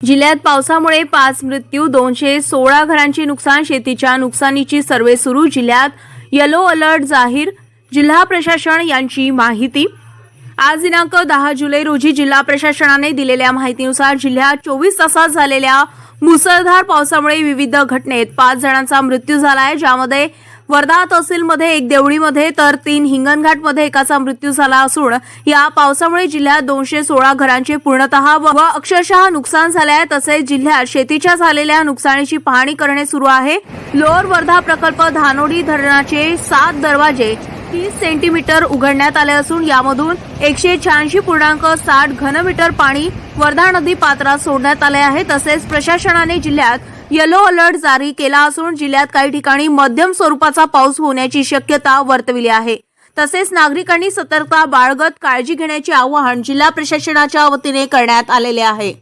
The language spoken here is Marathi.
जिल्ह्यात पावसामुळे पाच मृत्यू दोनशे सोळा घरांचे नुकसान शेतीच्या नुकसानीची सर्वे सुरू. जिल्ह्यात येलो अलर्ट जाहीर जिल्हा प्रशासन यांची माहिती. आज दिनांक दहा जुलै रोजी जिल्हा प्रशासनाने दिलेल्या माहितीनुसार जिल्ह्यात चोवीस तासात झालेल्या मुसळधार पावसामुळे विविध घटनेत पाच जणांचा मृत्यू झाला आहे ज्यामध्ये वर्धा तहसीलमध्ये एक देवळीमध्ये तर तीन हिंगणघाटमध्ये एकाचा मृत्यू झाला असून या पावसामुळे जिल्ह्यात दोनशे सोळा घरांचे पूर्णतः व अक्षरशः नुकसान झाले आहे. तसेच जिल्ह्यात शेतीच्या झालेल्या नुकसानीची पाहणी करणे सुरू आहे. लोअर वर्धा प्रकल्प धानोडी धरणाचे सात दरवाजे तीस सेंटीमीटर उघडण्यात आले असून यामधून एकशे शहाऐंशी पूर्णांक साठ घनमीटर पाणी वर्धा नदी पात्रात सोडण्यात आले आहे. तसेच प्रशासनाने जिल्ह्यात येलो अलर्ट जारी केला असून जिल्ह्यात काही ठिकाणी मध्यम स्वरूपाचा पाऊस होण्याची शक्यता वर्तविली आहे. तसेच नागरिकांनी सतर्कता बाळगत काळजी घेण्याचे आवाहन जिल्हा प्रशासनाच्या वतीने करण्यात आलेले आहे.